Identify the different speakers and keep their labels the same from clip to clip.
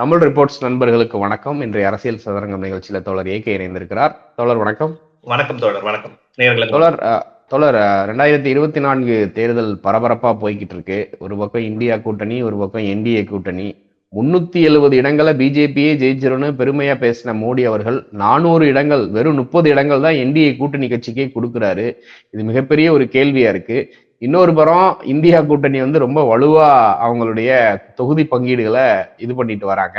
Speaker 1: Tamil reports நண்பர்களுக்கு வணக்கம். இன்றைய அரசியல் சதுரங்கம் நிகழ்ச்சியில தோழர் ஏகே இணைந்திருக்கிறார். தோழர் வணக்கம்.
Speaker 2: வணக்கம் தோழர் வணக்கம்.
Speaker 1: தோழர் தோழர் ரெண்டாயிரத்தி இருபத்தி நான்கு தேர்தல் பரபரப்பா போய்கிட்டு இருக்கு ஒரு பக்கம் இந்தியா கூட்டணி ஒரு பக்கம் என்டிஏ கூட்டணி. முன்னூத்தி எழுபது இடங்களை பிஜேபியே ஜெயிச்சிரும்னு பெருமையா பேசின மோடி அவர்கள் நானூறு இடங்கள் வெறும் முப்பது இடங்கள் தான் என்டிஏ கூட்டணி கட்சிக்கே கொடுக்கிறாரு. இது மிகப்பெரிய ஒரு கேள்வியா இருக்கு. இன்னொரு புறம் இந்தியா கூட்டணி வந்து ரொம்ப வலுவா அவங்களுடைய தொகுதி பங்கீடுகளை இது பண்ணிட்டு வராங்க.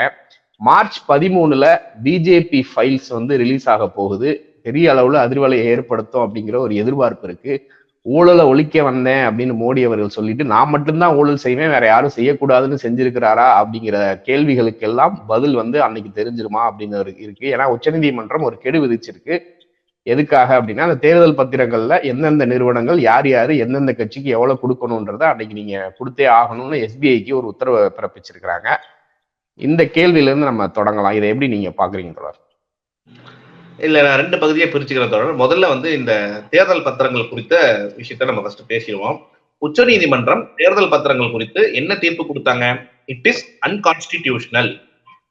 Speaker 1: மார்ச் பதிமூணுல பிஜேபி ஃபைல்ஸ் வந்து ரிலீஸ் ஆக போகுது. பெரிய அளவுல அதிர்வலை ஏற்படுத்தும் அப்படிங்கிற ஒரு எதிர்பார்ப்பு இருக்கு. ஊழலை ஒழிக்க வந்தேன் அப்படின்னு மோடி அவர்கள் சொல்லிட்டு நான் மட்டும்தான் ஊழல் செய்வேன் வேற யாரும் செய்யக்கூடாதுன்னு செஞ்சிருக்கிறாரா அப்படிங்கிற கேள்விகளுக்கெல்லாம் பதில் வந்து அன்னைக்கு தெரிஞ்சிருமா அப்படின்னு ஒரு இருக்கு. ஏன்னா உச்சநீதிமன்றம் ஒரு கெடு விதிச்சிருக்கு. எதுக்காக அப்படின்னா அந்த தேர்தல் பத்திரங்கள்ல எந்தெந்த நிறுவனங்கள் யார் யாரு எந்தெந்த கட்சிக்கு எவ்வளவு கொடுக்கணுன்றத அன்னைக்கு நீங்க கொடுத்தே ஆகணும்னு எஸ்பிஐக்கு ஒரு உத்தரவை பிறப்பிச்சிருக்கிறாங்க. இந்த கேள்வியில இருந்து நம்ம தொடங்கலாம். இதை எப்படி நீங்க பாக்குறீங்க தொடர்
Speaker 2: இல்ல நான் ரெண்டு பகுதியை பிரிச்சுக்கிறேன் தொடர் முதல்ல வந்து இந்த தேர்தல் பத்திரங்கள் குறித்த விஷயத்த நம்ம ஃபர்ஸ்ட் பேசிடுவோம். உச்சநீதிமன்றம் தேர்தல் பத்திரங்கள் குறித்து என்ன தீர்ப்பு கொடுத்தாங்க? இட் இஸ் அன்கான்ஸ்டிடியூஷனல்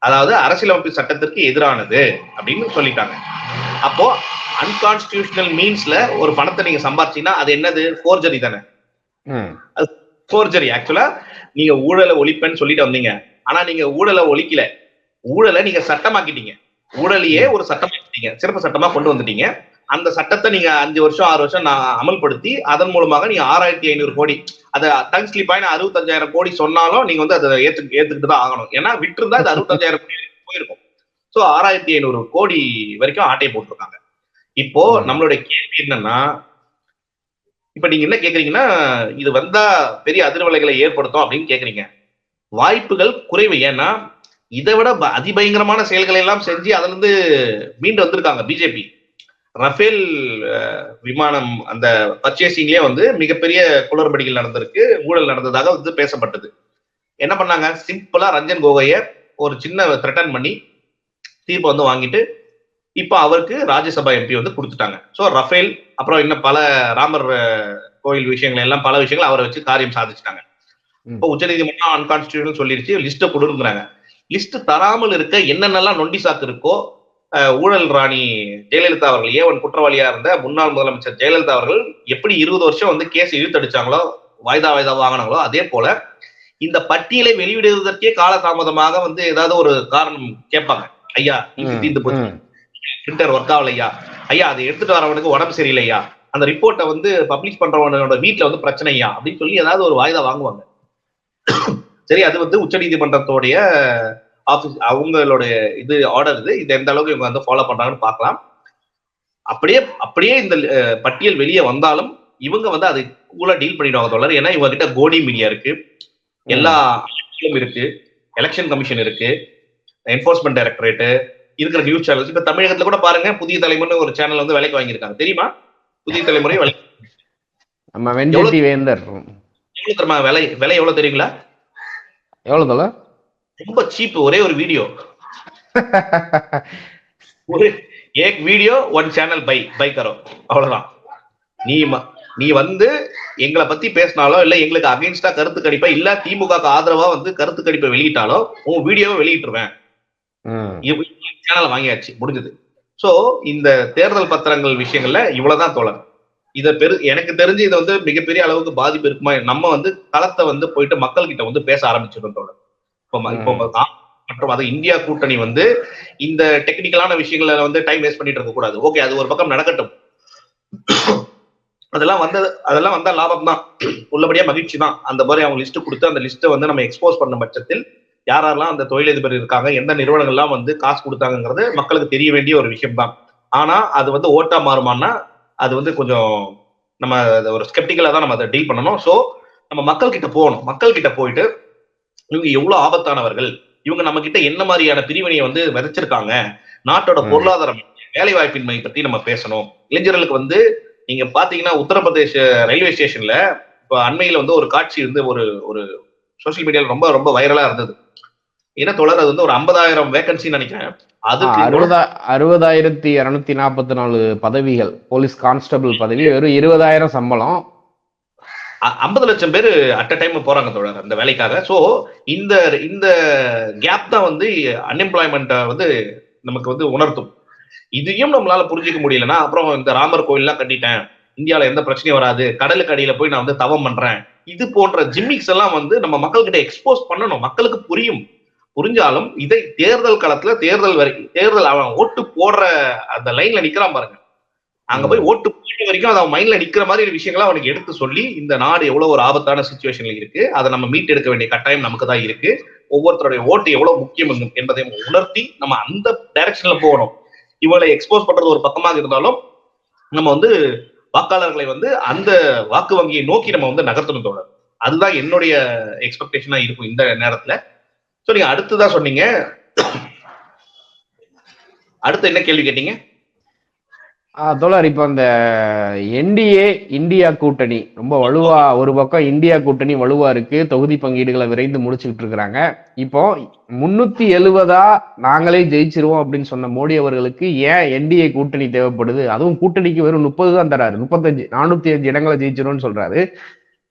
Speaker 2: அதாவது அரசியலமைப்பு சட்டத்திற்கு எதிரானது அப்படின்னு சொல்லிட்டாங்க. அப்போ அன்கான்ஸ்டிடியூஷனல் மீன்ஸ்ல ஒரு பணத்தை நீங்க சம்பாரிச்சீங்கன்னா அது என்னது? ஃபோர்ஜரி தானே. ஃபோர்ஜரி ஆக்சுவலா நீங்க ஊழலை ஒழிப்பேன்னு சொல்லிட்டு வந்தீங்க. ஆனா நீங்க ஊழலை ஒழிக்கல. ஊழலை நீங்க சட்டமாக்கிட்டீங்க. ஊழலையே ஒரு சட்டமாக்கிட்டீங்க. சிறப்பு சட்டமா கொண்டு வந்துட்டீங்க. அந்த சட்டத்தை நீங்க அஞ்சு வருஷம் ஆறு வருஷம் நான் அமல்படுத்தி அதன் மூலமாக நீங்க ஆறாயிரத்தி ஐநூறு கோடி அதை டங் ஸ்லிப்பாயின அறுபத்தஞ்சாயிரம் கோடி சொன்னாலும் நீங்க வந்து அதை ஏத்து ஏத்துக்கிட்டு தான் ஆகணும். ஏன்னா விட்டுருந்தா அது அறுபத்தஞ்சாயிரம் கோடி போயிருக்கும். சோ ஆறாயிரத்தி ஐநூறு கோடி வரைக்கும் ஆட்டை போட்டிருக்காங்க. இப்போ நம்மளுடைய கேள்வி என்னன்னா இப்ப நீங்க என்ன கேக்குறீங்கன்னா இது வந்தா பெரிய அதிர்வலைகளை ஏற்படுத்தும் அப்படின்னு கேக்குறீங்க. வாய்ப்புகள் குறைவு. ஏன்னா இதை விட அதிபயங்கரமான செயல்களை எல்லாம் செஞ்சு அதுல இருந்து மீண்டு வந்திருக்காங்க பிஜேபி. ரஃபேல் விமானம் அந்த பர்ச்சேசிங்லயே வந்து மிகப்பெரிய குளறுபடிகள் நடந்திருக்கு ஊழல் நடந்ததாக வந்து பேசப்பட்டது. என்ன பண்ணாங்க? சிம்பிளா ரஞ்சன் கோகைய ஒரு சின்ன த்ரெட்டன் பண்ணி தீர்ப்பை வந்து வாங்கிட்டு இப்போ அவருக்கு ராஜ்யசபா எம்பி வந்து கொடுத்துட்டாங்க. ஸோ ரஃபேல் அப்புறம் இன்னும் பல ராமர் கோயில் விஷயங்கள் எல்லாம் பல விஷயங்கள் அவரை வச்சு காரியம் சாதிச்சிட்டாங்க. இப்போ உச்சநீதிமன்றம் அன்கான்ஸ்டியூஷன் சொல்லிருச்சு லிஸ்ட்டை கொடுங்கிறாங்க. லிஸ்ட் தராமல் இருக்க என்னென்னலாம் நொண்டி சாக்கு இருக்கோ ஊழல் ராணி ஜெயலலிதா அவர்கள் ஏவன் குற்றவாளியா இருந்த முன்னாள் முதலமைச்சர் ஜெயலலிதா அவர்கள் எப்படி இருபது வருஷம் வந்து கேஸ் இழுத்தடிச்சாங்களோ வாய்தா வாய்தா வாங்கினாங்களோ அதே போல இந்த பட்டியலை வெளியிடுவதற்கே காலதாமதமாக வந்து ஏதாவது ஒரு காரணம் கேட்பாங்க. ஐயா இது போச்சு. பிரிண்டர் ஒர்க் ஆகலையா ஐயா. அதை எடுத்துட்டு வரவனுக்கு உடம்பு சரியில்லையா அந்த ரிப்போர்ட்டை வந்து பப்ளிஷ் பண்றவனோட வீட்ல வந்து பிரச்சனையா அப்படின்னு சொல்லி ஏதாவது ஒரு வாய்தா வாங்குவாங்க. சரி அது வந்து உச்சநீதிமன்றத்தோடைய ஆபீஸ் அவங்களுடைய இது ஆர்டர் இது. இது எந்த அளவுக்கு இவங்க வந்து ஃபாலோ பண்றாங்கன்னு பார்க்கலாம். அப்படியே அப்படியே இந்த பட்டியல் வெளியே வந்தாலும் இவங்க வந்து அது கூட டீல் பண்ணிடுவாங்க தொடர் ஏன்னா இவங்க கிட்ட கோடி மீடியா இருக்கு. எல்லா இருக்கு. எலெக்ஷன் கமிஷன் இருக்கு. என்போர்ஸ்மெண்ட் டைரக்டரேட் இருக்கிற நியூஸ் சேனல்ஸ் இப்ப தமிழகத்துல கூட பாருங்க புதிய தலைமுறை ஒரு சேனல் வந்து விலைக்கு வாங்கியிருக்காங்க. தெரியுமா? புதிய தலைமுறை விலை.
Speaker 1: நம்ம வெஞ்சட்டி வேந்தர்
Speaker 2: எவ்வளவு தெரியுமா? விலை விலை எவ்வளவு தெரியுங்களா?
Speaker 1: எவ்வளவு தோழர்
Speaker 2: ரொம்ப சீப் ஒரே ஒரு வீடியோ ஒரு ஏக் video one channel by by கரோ அவ்வளவுதான். நீ நீ வந்து எங்களை பத்தி பேசினாலோ இல்ல எங்களுக்கு அகைன்ஸ்டா கருத்து கணிப்பை இல்ல திமுக ஆதரவா வந்து கருத்து கணிப்பை வெளியிட்டாலோ உன் வீடியோவை வெளியிட்டுருவேன். சேனல் வாங்கியாச்சு முடிஞ்சது. சோ இந்த தேர்தல் பத்திரங்கள் விஷயங்கள்ல இவ்வளவுதான் தோழர். இத பெரு எனக்கு தெரிஞ்சு இது வந்து மிகப்பெரிய அளவுக்கு பாதிப்பு இருக்குமா? நம்ம வந்து களத்தை வந்து போயிட்டு மக்கள் கிட்ட வந்து பேச ஆரம்பிச்சிருக்கோம் தோழர். இப்போ இப்போ மற்றும் அது இந்தியா கூட்டணி வந்து இந்த டெக்னிக்கலான விஷயங்களை வந்து டைம் வேஸ்ட் பண்ணிட்டு இருக்க கூடாது. ஓகே அது ஒரு பக்கம் நடக்கட்டும். அதெல்லாம் வந்தது அதெல்லாம் வந்தா லாபம் தான் உள்ளபடியா மகிழ்ச்சி தான் அந்த மாதிரி அவங்க லிஸ்ட் கொடுத்து அந்த லிஸ்ட்டை வந்து நம்ம எக்ஸ்போஸ் பண்ண பட்சத்தில் யாரெல்லாம் அந்த தொழிலதிபர் இருக்காங்க எந்த நிறுவனங்கள்லாம் வந்து காசு கொடுத்தாங்கங்கிறது மக்களுக்கு தெரிய வேண்டிய ஒரு விஷயம் தான் ஆனா அது வந்து ஓட்டா மாறுமான்னா அது வந்து கொஞ்சம் நம்ம ஒரு ஸ்கெப்டிக்கலா தான் நம்ம அதை டீல் பண்ணணும். ஸோ நம்ம மக்கள் கிட்ட போகணும். மக்கள் கிட்ட போயிட்டு இவங்க எவ்வளவு ஆபத்தானவர்கள்? இவங்க நம்ம கிட்ட என்ன மாதிரியான பிரிவினையை வந்து விதைச்சிருக்காங்க? நாட்டோட. பொருளாதாரம் வேலை வாய்ப்பின்மை பத்தி நம்ம பேசணும். இளைஞர்களுக்கு வந்து நீங்க பாத்தீங்கன்னா உத்தரப்பிரதேச ரயில்வே ஸ்டேஷன்ல இப்ப அண்மையில வந்து ஒரு காட்சி வந்து ஒரு ஒரு சோஷியல் மீடியால ரொம்ப ரொம்ப வைரலா இருந்தது. என்ன தொடர் அது வந்து ஒரு ஐம்பதாயிரம் வேகன்சின்னு நினைக்கிறேன். அதுக்கு
Speaker 1: அறுபதா அறுபதாயிரத்தி இருநூத்தி நாற்பத்தி நாலு பதவிகள் போலீஸ் கான்ஸ்டபிள் பதவி வெறும் இருபதாயிரம் சம்பளம்.
Speaker 2: ஐம்பது லட்சம் பேர் அட் அ டைம் போறாங்க தோழர் அந்த வேலைக்காக. சோ இந்த இந்த கேப் தான் வந்து அன்எம்ப்ளாய்மெண்ட்டை வந்து நமக்கு வந்து உணர்த்தும். இதையும் நம்மளால புரிஞ்சுக்க முடியலன்னா அப்புறம் இந்த ராமர் கோயில்லாம் கட்டிட்டேன். இந்தியால எந்த பிரச்சனையும் வராது. கடலுக்கு அடியில போய் நான் வந்து தவம் பண்றேன். இது போன்ற ஜிம்மிக்ஸ் எல்லாம் வந்து நம்ம மக்கள்கிட்ட எக்ஸ்போஸ் பண்ணணும். மக்களுக்கு புரியும். புரிஞ்சாலும் இதை தேர்தல் களத்துல தேர்தல் வரை தேர்தல் அவன் ஓட்டு போடுற அந்த லைன்ல நிக்கிறான் பாருங்க. அங்க போய் ஓட்டு போட்ட வரைக்கும் அவன் மைண்ட்ல நிக்கிற மாதிரி விஷயங்களை அவனுக்கு எடுத்து சொல்லி இந்த நாடு எவ்வளவு ஒரு ஆபத்தான சுச்சுவேஷன்ல இருக்கு அதை நம்ம மீட்டெடுக்க வேண்டிய கட்டாயம் நமக்கு தான் இருக்கு. ஒவ்வொருத்தருடைய ஓட்டு எவ்வளவு முக்கியம் என்பதை உணர்த்தி நம்ம அந்த டைரக்ஷன்ல போகணும். இவளை எக்ஸ்போஸ் பண்றது ஒரு பக்கமாக இருந்தாலும் நம்ம வந்து வாக்காளர்களை வந்து அந்த வாக்கு வங்கியை நோக்கி நம்ம வந்து நகர்த்தணும் தோழர். அதுதான் என்னுடைய எக்ஸ்பெக்டேஷனா இருக்கும் இந்த நேரத்துல. சோ நீங்க அடுத்துதான் சொன்னீங்க. அடுத்து என்ன கேள்வி கேட்டீங்க?
Speaker 1: ஆஹ் தோழர் இப்போ அந்த என்டிஏ இந்தியா கூட்டணி ரொம்ப வலுவா ஒரு பக்கம் இந்தியா கூட்டணி வலுவா இருக்கு தொகுதி பங்கீடுகளை விரைந்து முடிச்சுக்கிட்டு இருக்கிறாங்க. இப்போ முன்னூத்தி எழுபதா நாங்களே ஜெயிச்சிருவோம் அப்படின்னு சொன்ன மோடி அவர்களுக்கு ஏன் என்டிஏ கூட்டணி தேவைப்படுது? அதுவும் கூட்டணிக்கு வெறும் முப்பது தான் தராரு முப்பத்தஞ்சு நானூத்தி அஞ்சு இடங்களை ஜெயிச்சிரும்னு சொல்றாரு.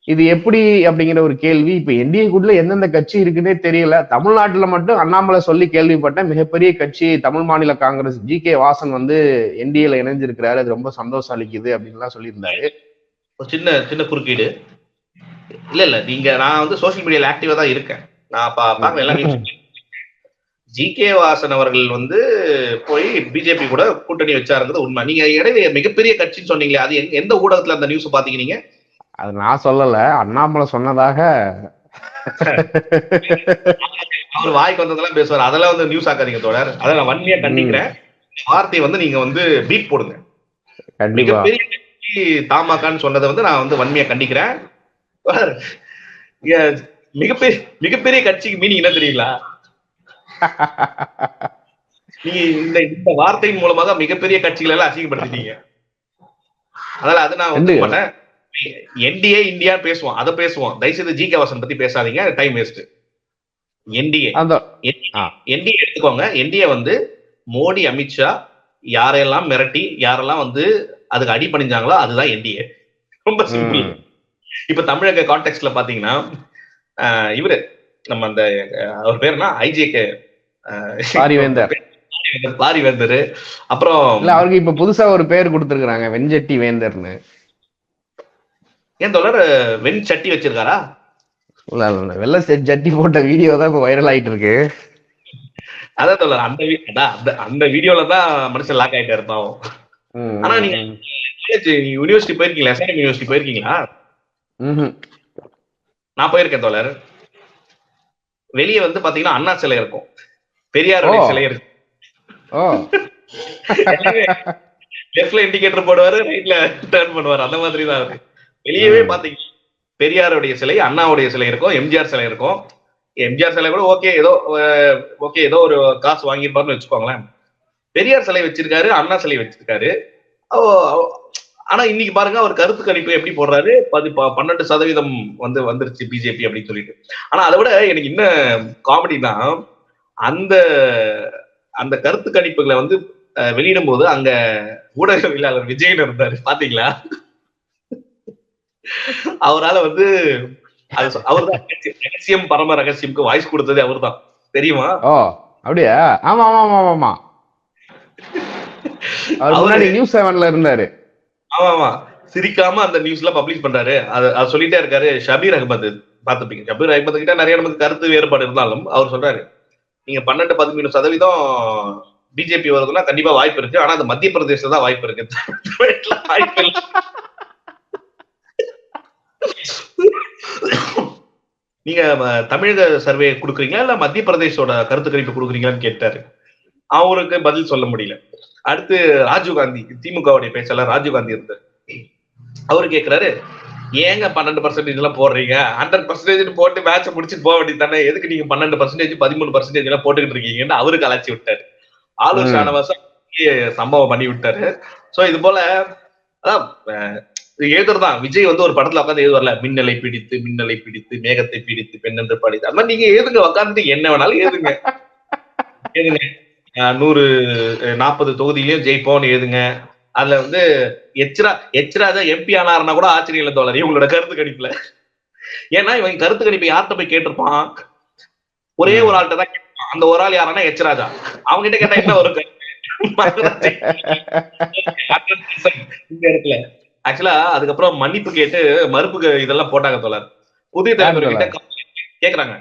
Speaker 1: இது எப்படி அப்படிங்கிற ஒரு கேள்வி. இப்ப என்டிஏ கூட்டில எந்தெந்த கட்சி இருக்குன்னே தெரியல. தமிழ்நாட்டுல மட்டும் அண்ணாமலை சொல்லி கேள்விப்பட்டேன். மிகப்பெரிய கட்சி தமிழ் மாநில காங்கிரஸ் ஜி கே வாசன் வந்து என்டிஏல இணைஞ்சிருக்கிறாரு. அது ரொம்ப சந்தோஷம் அளிக்குது அப்படின்லாம் சொல்லியிருந்தாரு.
Speaker 2: ஒரு சின்ன சின்ன குறுக்கீடு. இல்ல இல்ல. நீங்க நான் வந்து சோசியல் மீடியால ஆக்டிவா தான் இருக்கேன். நான் பா பார்க்க ஜி கே வாசன் அவர்கள் வந்து போய் பிஜேபி கூட கூட்டணி வச்சாருங்கிறது உண்மை. நீங்க இடையில மிகப்பெரிய கட்சின்னு சொன்னீங்களே அது எந்த ஊடகத்துல அந்த நியூஸ் பாத்தீங்க நீங்க?
Speaker 1: அது நான் சொல்லல அண்ணாமலை சொன்னதாக.
Speaker 2: அவர் வாய்க்கு வந்ததெல்லாம் பேசுவார். அதெல்லாம் வந்து நியூஸ் ஆக்காதீங்க தோழர். அதை நான் வன்மையா கண்டிக்கிறேன். வார்த்தையை வந்து நீங்க வந்து பீட் போடுங்க.
Speaker 1: கண்டிப்பா.
Speaker 2: மிகப்பெரிய தாமாக்கான்னு சொன்னதை வந்து நான் வந்து வன்மையா கண்டிக்கிறேன். மிகப்பெரிய மிகப்பெரிய கட்சிக்கு மீனிங் என்ன தெரியுங்களா? நீங்க இந்த இந்த வார்த்தையின் மூலமாக மிகப்பெரிய கட்சிகளை எல்லாம் அசிங்கப்படுத்திட்டீங்க. அதனால அது நான் வந்து. பண்ணேன் என்டிஏ இந்தியா பேசுவோம். அதை பேசுவோம். தயவுசெய்து ஜி கே பத்தி பேசாதீங்க. டைம் வேஸ்ட் என்டிஏ
Speaker 1: அந்த
Speaker 2: என்டிஏ எடுத்துக்கோங்க. என்டிஏ வந்து மோடி அமித்ஷா யாரையெல்லாம் மிரட்டி யாரெல்லாம் வந்து அதுக்கு அடி பணிஞ்சாங்களோ அதுதான் என்டிஏ ரொம்ப சிம்பிள் இப்ப தமிழக கான்டெக்ட்ல பாத்தீங்கன்னா இவரு நம்ம அந்த அவர் பேர் என்ன? ஐஜேகே
Speaker 1: பாரிவேந்தர்.
Speaker 2: அப்புறம்
Speaker 1: இல்ல அவருக்கு இப்ப புதுசா ஒரு பேர் கொடுத்திருக்காங்க வெஞ்சட்டி வேந்தர்னு.
Speaker 2: ஏன் தோழர் வெண் சட்டி வச்சிருக்காரா?
Speaker 1: இல்ல இல்ல, இல்ல. வெள்ளை செட் ஜட்டி போட்ட வீடியோ தான் இப்ப வைரல் ஆயிட்டு இருக்கு
Speaker 2: அதான் தோழர் அந்த அந்த- அந்த வீடியோல தான் மனுஷன் லாக் ஆயிட்டு இருப்பான்
Speaker 1: ம்,
Speaker 2: ஆனா நீங்க யூனிவர்சிட்டி போயிருக்கீங்களா? எஸ்ஆர்எம் யூனிவர்சிட்டி போயிருக்கீங்களா. நான் போயிருக்கேன் தோழர். வெளியே வந்து பாத்தீங்கன்னா அண்ணா சிலை இருக்கும். பெரியாருடைய. சிலை இருக்கு.
Speaker 1: ஓ.
Speaker 2: லெஃப்ட்ல இண்டிகேட்டர் போடுவாரு ரைட்ல டர்ன் பண்ணுவாரு. அந்த மாதிரி தான் இருக்கு. வெளியவே
Speaker 1: ம்.
Speaker 2: பாத்தீங்கன்னா பெரியாருடைய சிலை அண்ணாவுடைய சிலை இருக்கும் எம்ஜிஆர் சிலை இருக்கும். எம்ஜிஆர் சிலை கூட ஓகே ஏதோ ஓகே ஏதோ ஒரு காசு வாங்கியிருப்பாருன்னு வச்சுக்கோங்களேன். பெரியார் சிலை வச்சிருக்காரு அண்ணா சிலை வச்சிருக்காரு. ஆனா இன்னைக்கு பாருங்க அவர் கருத்து கணிப்பு எப்படி போடுறாரு? பதி பன்னெண்டு சதவீதம் வந்து வந்துருச்சு பிஜேபி அப்படின்னு சொல்லிட்டு. ஆனா அதை விட எனக்கு என்ன காமெடினா அந்த அந்த கருத்து கணிப்புகளை வந்து வெளியிடும் போது அங்க ஊடகவியலாளர் விஜயன் இருந்தாரு. பாத்தீங்களா? அவரால வந்து அவர்தான் ரகசியம் பரம ரகசியம்க்கு வாய்ஸ் கொடுத்தது அவர்தான். தெரியுமா?
Speaker 1: ஓ அப்படியா? ஆமா ஆமா ஆமா ஆமா, அவர் முன்னாடி நியூஸ் செவன்ல இருந்தாரு.
Speaker 2: ஆமா ஆமா. சிரிக்காம அந்த நியூஸ்ல பப்ளிஷ் பண்றாரு. அது சொல்லிட்டே இருக்காரு ஷபீர் அகமது. பாத்துப்பீங்க ஷபீர் அகமது கிட்ட நிறைய நமக்கு கருத்து வேறுபாடு இருந்தாலும் அவர் சொல்றாரு நீங்க பன்னெண்டு பதிமூணு சதவீதம் பிஜேபி வருதுன்னா கண்டிப்பா வாய்ப்பு இருக்கு. ஆனா அது மத்திய பிரதேசல தான் வாய்ப்பு இருக்கு. வாய்ப்பு இல்ல. நீங்க தமிழக சர்வே கொடுக்குறீங்களா? இல்ல மத்திய பிரதேசோட கருத்து கணிப்பு கொடுக்குறீங்களான்னு கேட்டாரு. அவருக்கு பதில் சொல்ல முடியல. அடுத்து ராஜீவ் காந்தி திமுகவுடைய பேச்சாளர் ராஜீவ் காந்தி இருந்தார். அவரு கேக்குறாரு ஏங்க பன்னெண்டு பர்சன்டேஜ் எல்லாம் போடுறீங்க? ஹண்ட்ரட் பர்சன்டேஜ் போட்டு மேட்ச் முடிச்சுட்டு போக வேண்டியது தானே? எதுக்கு நீங்க பன்னெண்டு பர்சன்டேஜ் பதிமூணு பர்சன்டேஜ் எல்லாம் போட்டுக்கிட்டு இருக்கீங்கன்னு அவரு கலாச்சி விட்டாரு.
Speaker 1: ம்.
Speaker 2: ஷானவாசம் சம்பவம் பண்ணி விட்டாரு. சோ இது போல அதான் எழுதுறதுதான். விஜய் வந்து ஒரு படத்துல உட்காந்து எழுதுவார்ல மின்னலை பிடித்து மின்னலை பிடித்து மேகத்தை பிடித்து பெண்ணென்று படித்து அது மாதிரி நீங்க எழுதுங்க உட்காந்துட்டு என்ன வேணாலும் எழுதுங்க. எழுதுங்க. நூறு நாற்பது தொகுதியிலயும் ஜெயிப்போம்னு எழுதுங்க. அதுல வந்து எச்ரா எச்ராஜா எம்பி ஆனாருன்னா கூட ஆச்சரியம் இல்லை தோழர் இவங்களோட கருத்து கணிப்புல. ஏன்னா இவன் கருத்து கணிப்பு யார்கிட்ட போய் கேட்டிருப்பான்? ஒரே ஒரு ஆள்கிட்ட தான் கேட்டிருப்பான். அந்த ஒரு ஆள் யாருன்னா எச்ராஜா அவங்க கிட்ட கேட்டா என்ன ஒரு இந்த இடத்துல. ஆக்சுவலா அதுக்கப்புறம் மன்னிப்பு கேட்டு மறுப்பு இதெல்லாம் போட்டாங்க தோழர். புதிய தலைமுறை கிட்ட கேக்குறாங்க.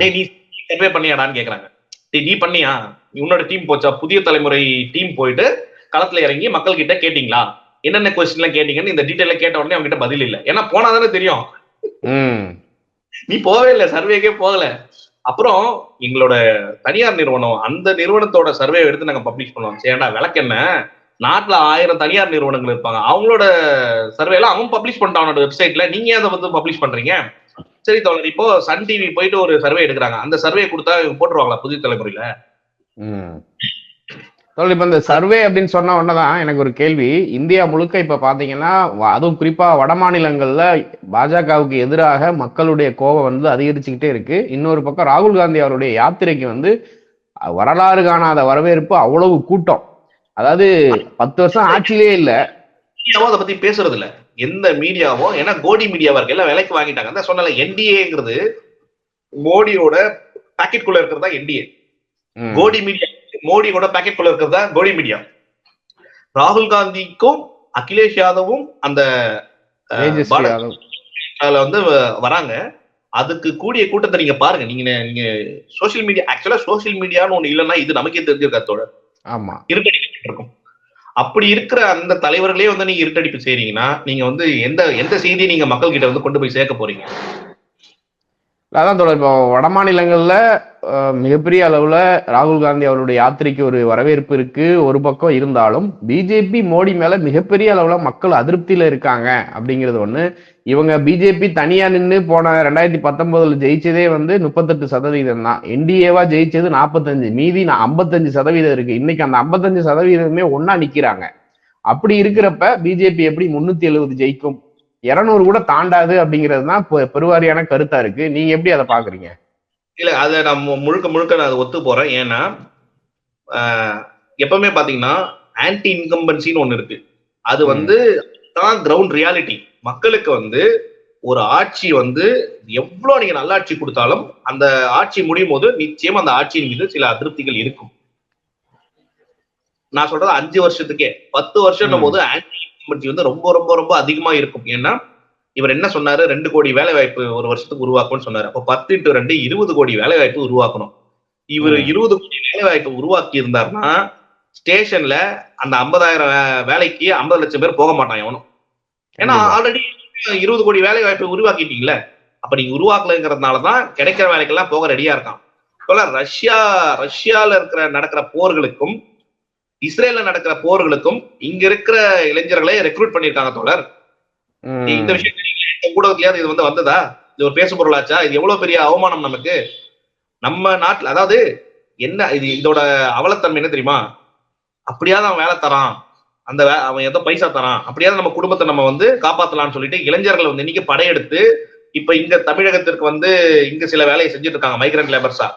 Speaker 2: டேய் நீ சர்வே பண்ணியாடான்னு கேக்குறாங்க. டேய் நீ பண்ணியா? உன்னோட டீம் போச்சா? புதிய தலைமுறை டீம் போயிட்டு களத்துல இறங்கி மக்கள் கிட்ட கேட்டீங்களா? என்னென்ன கொஸ்டின் எல்லாம் கேட்டீங்கன்னு இந்த டீட்டெயில கேட்ட உடனே அவங்க கிட்ட பதில் இல்ல. ஏன்னா போனா தானே தெரியும். நீ போவே இல்ல சர்வேக்கே போகல. அப்புறம் எங்களோட தனியார் நிறுவனம் அந்த நிறுவனத்தோட சர்வே எடுத்து நாங்க பப்ளிஷ் பண்ணுவோம். சரிடா விளக்கென்ன நாட்டுல ஆயிரம் தனியார் நிறுவனங்கள் இருப்பாங்க. அவங்களோட சர்வேலாம் அவன் பப்ளிஷ் பண்ணிட்டான் அவனோட வெப்சைட்ல நீங்க அதை வந்து பப்ளிஷ் பண்றீங்க? சரி தோழர் இப்போ சன் டிவி போயிட்டு ஒரு சர்வே எடுக்கிறாங்க. அந்த சர்வே கொடுத்தா போட்டுருவாங்களா புதிய தலைமுறையில?
Speaker 1: தோழர் இப்ப இந்த சர்வே அப்படின்னு சொன்ன உடனேதான் எனக்கு ஒரு கேள்வி. இந்தியா முழுக்க இப்ப பாத்தீங்கன்னா அதுவும் குறிப்பா வட மாநிலங்கள்ல பாஜகவுக்கு எதிராக மக்களுடைய கோபம் வந்து அதிகரிச்சுக்கிட்டே இருக்கு. இன்னொரு பக்கம் ராகுல் காந்தி அவருடைய யாத்திரைக்கு வந்து வரலாறு காணாத வரவேற்பு அவ்வளவு கூட்டம். அதாவது பத்து வருஷம் ஆட்சியிலே இல்ல.
Speaker 2: மீடியாவும் அதை பத்தி பேசுறது இல்ல எந்த மீடியாவும் ஏன்னா கோடி மீடியாவா இருக்கு. எல்லாம் விலைக்கு வாங்கிட்டாங்க. அதான் சொன்னல என்டிஏங்கிறது மோடியோட பாக்கெட் குள்ள இருக்கிறதா என்டிஏ
Speaker 1: ம்,
Speaker 2: கோடி மீடியா மோடியோட பாக்கெட் குள்ள இருக்கிறதா கோடி மீடியா. ராகுல் காந்திக்கும் அகிலேஷ் யாதவும் அந்த. அதுல வந்து வராங்க. அதுக்கு கூடிய கூட்டத்தை நீங்க பாருங்க. நீங்க நீங்க சோஷியல் மீடியா ஆக்சுவலா சோஷியல் மீடியான்னு ஒண்ணு இல்லைன்னா இது நமக்கே தெரிஞ்சிருக்காத்தோட
Speaker 1: ஆமா.
Speaker 2: இருக்கும். அப்படி இருக்கிற அந்த தலைவர்களே வந்து நீங்க இருட்டடிப்பு செய்றீங்கன்னா நீங்க வந்து எந்த எந்த செய்தியை நீங்க மக்கள் கிட்ட வந்து கொண்டு போய் சேர்க்க போறீங்க?
Speaker 1: அதான் தொடர் இப்போ வட மாநிலங்கள்ல மிகப்பெரிய அளவுல ராகுல் காந்தி அவருடைய யாத்திரைக்கு ஒரு வரவேற்பு இருக்கு. ஒரு பக்கம் இருந்தாலும் பிஜேபி மோடி மேல மிகப்பெரிய அளவுல மக்கள் அதிருப்தியில இருக்காங்க அப்படிங்கிறது ஒண்ணு. இவங்க பிஜேபி தனியா நின்னு போன ரெண்டாயிரத்தி பத்தொன்பதுல ஜெயிச்சதே வந்து முப்பத்தெட்டு சதவீதம் தான். என்டிஏவா ஜெயிச்சது நாற்பத்தஞ்சு மீதி நான் ஐம்பத்தஞ்சு சதவீதம் இருக்கு. இன்னைக்கு அந்த ஐம்பத்தஞ்சு சதவீதமே ஒன்னா நிக்கிறாங்க. அப்படி இருக்கிறப்ப பிஜேபி எப்படி முன்னூத்தி எழுபது ஜெயிக்கும்? இருநூறு கூட தாண்டாது அப்படிங்கிறது தான் பெருவாரியான கருத்தா இருக்கு. நீங்க எப்படி அதை பாக்குறீங்க?
Speaker 2: இல்ல அதை நான் முழுக்க முழுக்க நான் அதை ஒத்து போறேன். ஏன்னா எப்பவுமே பாத்தீங்கன்னா ஆன்டி இன்கம்பன்சின்னு ஒண்ணு இருக்கு. அது வந்து தான் கிரவுண்ட் ரியாலிட்டி மக்களுக்கு வந்து ஒரு ஆட்சி வந்து எவ்வளவு நீங்க நல்லாட்சி கொடுத்தாலும் அந்த ஆட்சி முடியும் போது நிச்சயம் அந்த ஆட்சியின் மீது சில அதிருப்திகள் இருக்கும். நான் சொல்றது அஞ்சு வருஷத்துக்கே. பத்து வருஷம். போது ஆன்டி இன்கம்பன்சி வந்து ரொம்ப ரொம்ப ரொம்ப அதிகமா இருக்கும். ஏன்னா இவர் என்ன சொன்னாரு? ரெண்டு கோடி வேலை வாய்ப்பு ஒரு வருஷத்துக்கு உருவாக்கும்னு சொன்னாரு. அப்ப பத்து இன்ட்டு ரெண்டு இருபது கோடி வேலை வாய்ப்பு உருவாக்கணும். இவர். இருபது கோடி வேலை வாய்ப்பு உருவாக்கி இருந்தாருன்னா ஸ்டேஷன்ல அந்த ஐம்பதாயிரம் வேலைக்கு ஐம்பது லட்சம் பேர் போக மாட்டான் எவனும். ஏன்னா. ஆல்ரெடி இருபது கோடி வேலை வாய்ப்பு உருவாக்கிட்டீங்கல்ல. அப்ப நீங்க உருவாக்கலைங்கிறதுனாலதான் கிடைக்கிற வேலைக்கெல்லாம் போக ரெடியா இருக்கான். ரஷ்யா ரஷ்யால இருக்கிற நடக்கிற போர்களுக்கும் இஸ்ரேல்ல நடக்கிற போர்களுக்கும் இங்க இருக்கிற இளைஞர்களை ரெக்ரூட் பண்ணிருக்காங்க தோழர். இந்த விஷயத்துல நீங்க எந்த ஊடகத்திலயாவது இது வந்து வந்ததா? இது ஒரு பேசு பொருளாச்சா? இது எவ்வளவு பெரிய அவமானம் நமக்கு? நம்ம நாட்டுல அதாவது என்ன இது இதோட அவலத்தன்மை என்ன தெரியுமா? அப்படியாவது அவன் வேலை தரான். அந்த அவன் ஏதோ பைசா தரான். அப்படியாவது நம்ம குடும்பத்தை நம்ம வந்து காப்பாத்தலாம்னு சொல்லிட்டு இளைஞர்கள் வந்து இன்னைக்கு படையெடுத்து இப்ப இங்க தமிழகத்திற்கு வந்து இங்க சில வேலையை செஞ்சுட்டு இருக்காங்க மைக்ரண்ட் லேபர்ஸா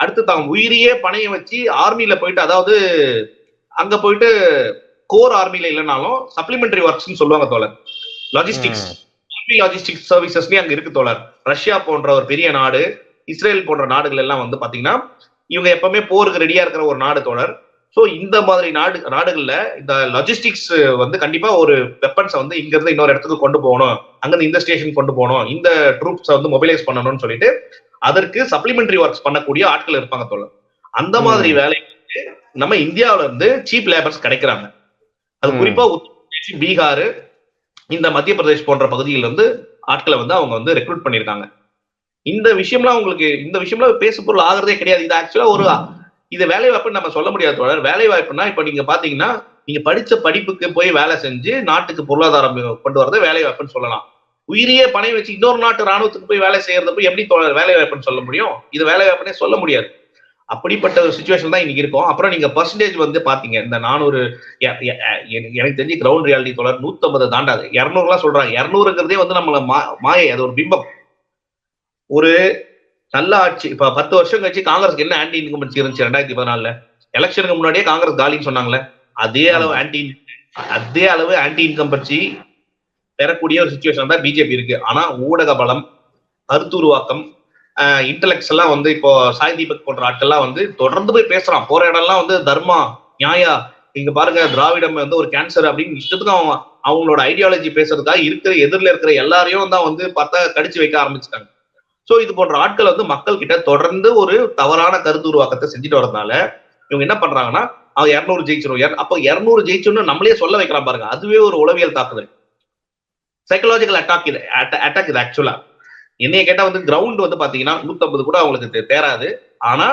Speaker 2: அடுத்து தான் உயிரியே பணைய வச்சு ஆர்மில போயிட்டு அதாவது அங்க போயிட்டு கோர் ஆர்மில இல்லைனாலும் சப்ளிமெண்டரி ஒர்க்ஸ்னு சொல்லுவாங்க தோழர். லாஜிஸ்டிக்ஸ் ஆர்மி லாஜிஸ்டிக்ஸ் சர்வீசஸ்லயும் அங்க இருக்கு தோழர். ரஷ்யா போன்ற ஒரு பெரிய நாடு இஸ்ரேல் போன்ற நாடுகள் எல்லாம் வந்து பாத்தீங்கன்னா இவங்க எப்பவுமே போருக்கு ரெடியா இருக்கிற ஒரு நாடு தோழர். சோ இந்த மாதிரி நாடு நாடுகள்ல இந்த லாஜிஸ்டிக்ஸ் வந்து கண்டிப்பா ஒரு வெப்பன்ஸை வந்து இங்க இருந்து இன்னொரு இடத்துக்கு கொண்டு போகணும். அங்கிருந்து இந்த ஸ்டேஷன் கொண்டு போகணும். இந்த ட்ரூப்ஸை வந்து மொபிலைஸ் பண்ணணும்னு சொல்லிட்டு அதற்கு சப்ளிமெண்டரி ஒர்க்ஸ் பண்ணக்கூடிய ஆட்கள் இருப்பாங்க தோழர். அந்த மாதிரி
Speaker 1: ம்.
Speaker 2: நம்ம இந்தியாவுல இருந்து சீப் லேபர்ஸ் கிடைக்கிறாங்க. அது. குறிப்பா உத்தரப்பிரதேஷ் பீகார் இந்த மத்திய பிரதேஷ் போன்ற பகுதியில இருந்து ஆட்களை வந்து அவங்க வந்து ரெக்ரூட் பண்ணிருக்காங்க இந்த விஷயம்லாம் உங்களுக்கு இந்த விஷயம்லாம் பேசு பொருள் ஆகுறதே கிடையாது. இது ஆக்சுவலா ஒரு இது வேலை வாய்ப்புன்னு நம்ம சொல்ல முடியாது தோழர். வேலை வாய்ப்புனா இப்ப நீங்க பாத்தீங்கன்னா நீங்க படிச்ச படிப்புக்கு போய் வேலை செஞ்சு நாட்டுக்கு பொருளாதாரம் கொண்டு வரது வேலை வாய்ப்புன்னு சொல்லலாம். உயிரியே பணம் வச்சு இன்னொரு நாட்டு ராணுவத்துக்கு போய் வேலை செய்யறத போய் எப்படி வேலை வாய்ப்புன்னு சொல்ல முடியும்? இது வேலை வாய்ப்புனே சொல்ல முடியாது. அப்படிப்பட்ட ஒரு சுச்சுவேஷன் தான் இன்னைக்கு இருக்கும். அப்புறம் நீங்க பர்சன்டேஜ் வந்து பாத்தீங்க. இந்த நானூறு எனக்கு தெரிஞ்சு கிரவுண்ட் ரியாலிட்டி தொடர் நூத்தம்பது தாண்டாது. இருநூறுலாம் சொல்றாங்க. இருநூறுங்கிறதே வந்து நம்மள மாயை அது ஒரு பிம்பம். ஒரு நல்ல ஆட்சி. இப்ப பத்து வருஷம் கழிச்சு காங்கிரஸ்க்கு என்ன ஆன்டி இன்கம்பன்சி இருந்துச்சு ரெண்டாயிரத்தி பதினாலுல? எலெக்ஷனுக்கு முன்னாடியே காங்கிரஸ் காலின்னு சொன்னாங்களே. அதே அளவு ஆன்டி அதே அளவு ஆன்டி இன்கம்பன்சி பெறக்கூடிய ஒரு சுச்சுவேஷன் தான் பிஜேபி இருக்கு. ஆனா ஊடக பலம் கருத்துருவாக்கம் இன்டலெக்ட்ஸ் எல்லாம் வந்து இப்போ சாய் தீபக் போன்ற ஆட்கள்லாம் வந்து தொடர்ந்து போய் பேசுறான். போற இடம்லாம் வந்து தர்மா நியாயா இங்க பாருங்க திராவிடம் வந்து ஒரு கேன்சர் அப்படின்னு இஷ்டத்துக்கு அவங்க அவங்களோட ஐடியாலஜி பேசுறதுக்காக இருக்கிற எதிரில் இருக்கிற எல்லாரையும் தான் வந்து பார்த்தா கடிச்சு வைக்க ஆரம்பிச்சிட்டாங்க. ஸோ இது போன்ற ஆட்கள் வந்து மக்கள் கிட்ட தொடர்ந்து ஒரு தவறான கருத்து உருவாக்கத்தை செஞ்சுட்டு வரதுனால இவங்க என்ன பண்றாங்கன்னா அவன் இரநூறு ஜெயிச்சிடும் அப்போ இரநூறு ஜெயிச்சோம்னு நம்மளே சொல்ல வைக்கிறான் பாருங்க. அதுவே ஒரு உளவியல் தாக்குதல். சைக்கலாஜிக்கல் அட்டாக் இது அட்டாக் இது ஆக்சுவலா என்னைய கேட்டா வந்து கிரவுண்ட் வந்து பாத்தீங்கன்னா நூத்தம்பது கூட அவங்களுக்கு தேராது ஆனா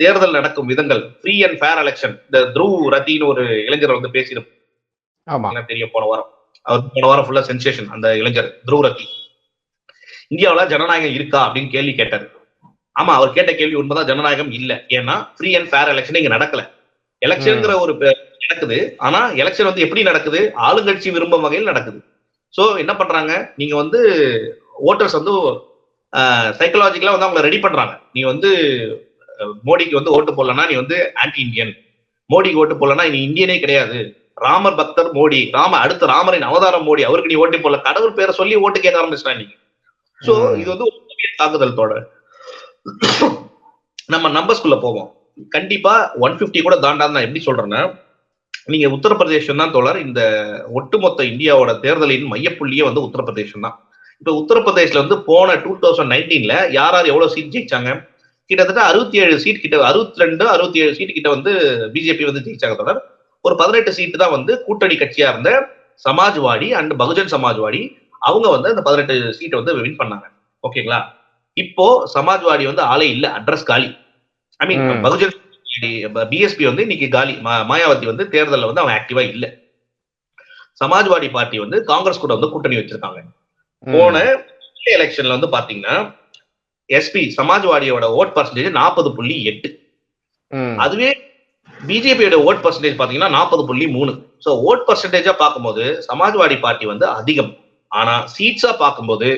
Speaker 2: தேர்தல் நடக்கும் விதங்கள் ஃப்ரீ அண்ட் ஃபேர் எலெக்ஷன் இந்த த்ரூ ரத்தின்னு ஒரு இளைஞர் வந்து பேசியிருப்பாங்க
Speaker 1: ஆமா.
Speaker 2: தெரியும் போன வாரம். அவர் போன வாரம் ஃபுல்லா சென்சேஷன் அந்த இளைஞர் த்ரூ ரத்தி. இந்தியாவுல ஜனநாயகம் இருக்கா அப்படின்னு கேள்வி கேட்டாரு. ஆமா அவர் கேட்ட கேள்வி உண்மைதான் ஜனநாயகம் இல்ல. ஏன்னா ஃப்ரீ அண்ட் ஃபேர் எலெக்ஷன் இங்க நடக்கல. எலெக்ஷன்ங்கிற ஒரு நடக்குது. ஆனா எலெக்ஷன் வந்து எப்படி நடக்குது? ஆளுங்கட்சி விரும்பும் வகையில் நடக்குது. சோ என்ன பண்றாங்க? நீங்க வந்து ஓட்டர்ஸ் வந்து சைக்கலாஜிக்கலா வந்து அவங்க ரெடி பண்றாங்க. நீ வந்து மோடிக்கு வந்து ஓட்டு போடலன்னா நீ வந்து ஆன்டி இந்தியன் மோடிக்கு ஓட்டு போடலன்னா நீ இந்தியனே கிடையாது. ராமர் பக்தர் மோடி ராம அடுத்து ராமரின் அவதாரம் மோடி அவருக்கு நீ ஓட்டு போடல. கடவுள் பேரை சொல்லி ஓட்டு கேட்க ஆரம்பிச்சிட்டாங்க நீங்க. சோ. இது வந்து தாக்குதல் தொடர் நம்ம நம்பர்ஸ்குள்ள போவோம். கண்டிப்பா ஒன் பிப்டி கூட தாண்டாது நான் எப்படி சொல்றேன்னா நீங்க உத்தரப்பிரதேசம் தான் தோழர். இந்த ஒட்டுமொத்த இந்தியாவோட தேர்தலின் மையப்புள்ளியே வந்து உத்தரப்பிரதேசம் தான் இப்ப உத்தரப்பிரதேஷ்ல வந்து போன டூ தௌசண்ட் நைன்டீன்ல யார் யார் எவ்வளவு சீட் ஜெயிச்சாங்க? கிட்டத்தட்ட அறுபத்தி ஏழு சீட் கிட்ட அறுபத்தி ரெண்டு அறுபத்தி ஏழு சீட் கிட்ட வந்து பிஜேபி வந்து ஜெயிச்சாங்க தொடர் ஒரு பதினெட்டு சீட்டு தான் வந்து கூட்டணி கட்சியா இருந்த சமாஜ்வாடி அண்ட் பகுஜன் சமாஜ்வாடி அவங்க வந்து அந்த பதினெட்டு சீட்டை வந்து வின் பண்ணாங்க. ஓகேங்களா? இப்போ சமாஜ்வாடி வந்து ஆளே இல்ல அட்ரஸ் காலி. ஐ மீன். பகுஜன் பிஎஸ்பி வந்து இன்னைக்கு காலி மாயாவதி வந்து தேர்தல்ல வந்து அவன் ஆக்டிவா இல்ல. சமாஜ்வாடி பார்ட்டி வந்து காங்கிரஸ் கூட வந்து கூட்டணி வச்சிருக்காங்க. போன எலெக்ஷன்ல வந்து பாத்தீங்கன்னா எஸ்பி சமாஜ்வாடியோட ஓட் பர்சன்டேஜ் நாற்பது புள்ளி எட்டு. அதுவே பிஜேபியோட ஓட் பர்சன்டேஜ் பாத்தீங்கன்னா நாற்பது புள்ளி மூணு. ஸோ ஓட் பர்சன்டேஜா பார்க்கும்போது சமாஜ்வாடி பார்ட்டி வந்து அதிகம். ஆனா சீட்ஸா பார்க்கும்போது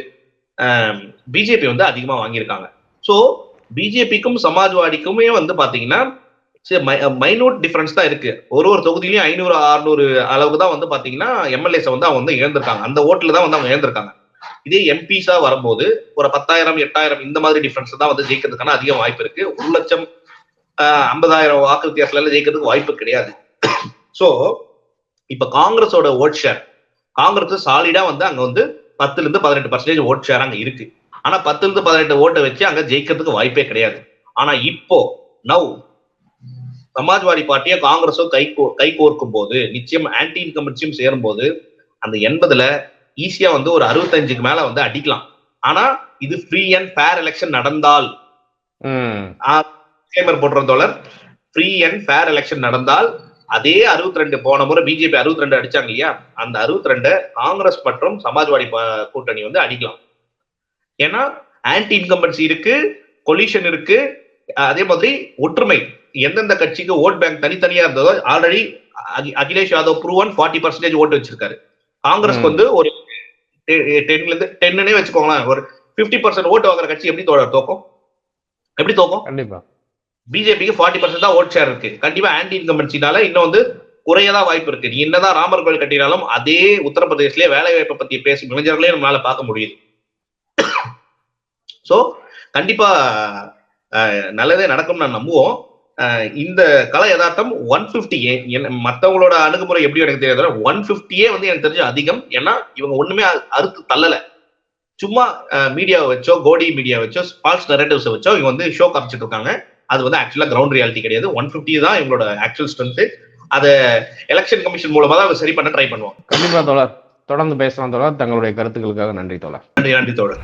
Speaker 2: பிஜேபி வந்து அதிகமா வாங்கியிருக்காங்க. ஸோ பிஜேபிக்கும் சமாஜ்வாடிக்குமே வந்து பாத்தீங்கன்னா மைனூட் டிஃபரன்ஸ் தான் இருக்கு. ஒரு ஒரு தொகுதியிலையும் ஐநூறு அறுநூறு அளவுக்கு தான் வந்து பாத்தீங்கன்னா எம்எல்ஏஸ் வந்து அவங்க வந்து இழந்திருக்காங்க. அந்த ஓட்டுல தான் வந்து அவங்க இழந்திருக்காங்க. இதே எம்பிஸா வரும்போது ஒரு பத்தாயிரம் எட்டாயிரம் இந்த மாதிரி டிஃபரன்ஸ் தான் வந்து ஜெயிக்கிறதுக்கான அதிக வாய்ப்பு இருக்கு. ஒரு லட்சம் ஐம்பதாயிரம் வாக்கு வித்தியாசத்துல எல்லாம் ஜெயிக்கிறதுக்கு வாய்ப்பு கிடையாது. சோ இப்ப காங்கிரஸோட ஓட் ஷேர் காங்கிரஸ் சாலிடா வந்து அங்க வந்து பத்துல இருந்து பதினெட்டு பர்சன்டேஜ் ஓட் ஷேர் அங்க இருக்கு. ஆனா பத்துல இருந்து பதினெட்டு ஓட்டை வச்சு அங்க ஜெயிக்கிறதுக்கு வாய்ப்பே கிடையாது. ஆனா இப்போ நவ் சமாஜ்வாடி பார்ட்டியும் காங்கிரஸும் கை கோ- கை கோர்க்கும் போது நிச்சயம் ஆன்டி இன்கம்பன்சியும் சேரும் போது அந்த எண்பதுல ஈஸியா வந்து ஒரு அறுபத்தஞ்சுக்கு மேல வந்து அடிக்கலாம். ஆனா இது ஃப்ரீ அண்ட் ஃபேர் எலெக்ஷன் நடந்தால். போடுறோம் தோழர். ஃப்ரீ அண்ட் ஃபேர் எலெக்ஷன் நடந்தால் அதே 62 ரெண்டு போன முறை பிஜேபி 62 ரெண்டு அடிச்சாங்க இல்லையா? அந்த 62 ரெண்டு காங்கிரஸ் மற்றும் சமாஜ்வாடி கூட்டணி வந்து அடிக்கலாம். ஏன்னா ஆன்டி இன்கம்பன்சி இருக்கு கொலிஷன் இருக்கு அதே மாதிரி ஒற்றுமை. எந்தெந்த கட்சிக்கு ஓட் பேங்க் தனித்தனியா இருந்ததோ already Akhilesh Yadav proven forty percentage vote வச்சிருக்காரு. காங்கிரஸ்க்கு
Speaker 1: ம்.
Speaker 2: வந்து ஒரு டென்ல இருந்து டென்னே வச்சுக்கோங்களேன். ஒரு 50% பர்சன்ட் ஓட்டு வாங்குற கட்சி எப்படி தோக்கும்? எப்படி தோக்கும்?
Speaker 1: கண்டிப்பா.
Speaker 2: பிஜேபிக்கு ஃபார்ட்டி பர்சன்ட் தான் ஓட் ஷேர் இருக்கு. கண்டிப்பா ஆன்டி இன்கம்பன்சினால இன்னும் வந்து குறையதான் வாய்ப்பு இருக்கு. நீ என்னதான் ராமர் கோயில் கட்டினாலும் அதே உத்தரப்பிரதேஷ்லயே வேலை வாய்ப்பை பத்தி பேசும் இளைஞர்களே நம்மளால பார்க்க முடியுது. சோ கண்டிப்பா நல்லதே நடக்கும் நான் நம்புவோம். இந்த கல யதார்த்தம் ஒன் பிப்டியே மத்தவங்களோட அணுகுமுறை எப்படி எனக்கு தெரியாது ஒன் பிப்டியே வந்து எனக்கு தெரிஞ்சு அதிகம். ஏன்னா இவங்க ஒண்ணுமே அறுத்து தள்ளல. சும்மா மீடியாவை வச்சோ கோடி மீடியா வச்சோ ஃபால்ஸ் நரேட்டிவ்ஸ் வச்சோ இவங்க வந்து ஷோ காமிச்சிட்டு இருக்காங்க. அது வந்து ஆக்சுவலா கிரவுண்ட் ரியாலிட்டி கிடையாது. ஒன் பிப்டி தான் இவங்களோட ஆக்சுவல் ஸ்ட்ரென்த் அதை எலெக்ஷன் கமிஷன் மூலமா தான் சரி பண்ண ட்ரை பண்ணுவோம்
Speaker 1: கண்டிப்பா தோழர். தொடர்ந்து பேசலாம் தோழர். தங்களுடைய கருத்துக்களுக்காக நன்றி தோழர்.
Speaker 2: நன்றி நன்றி தோழர்.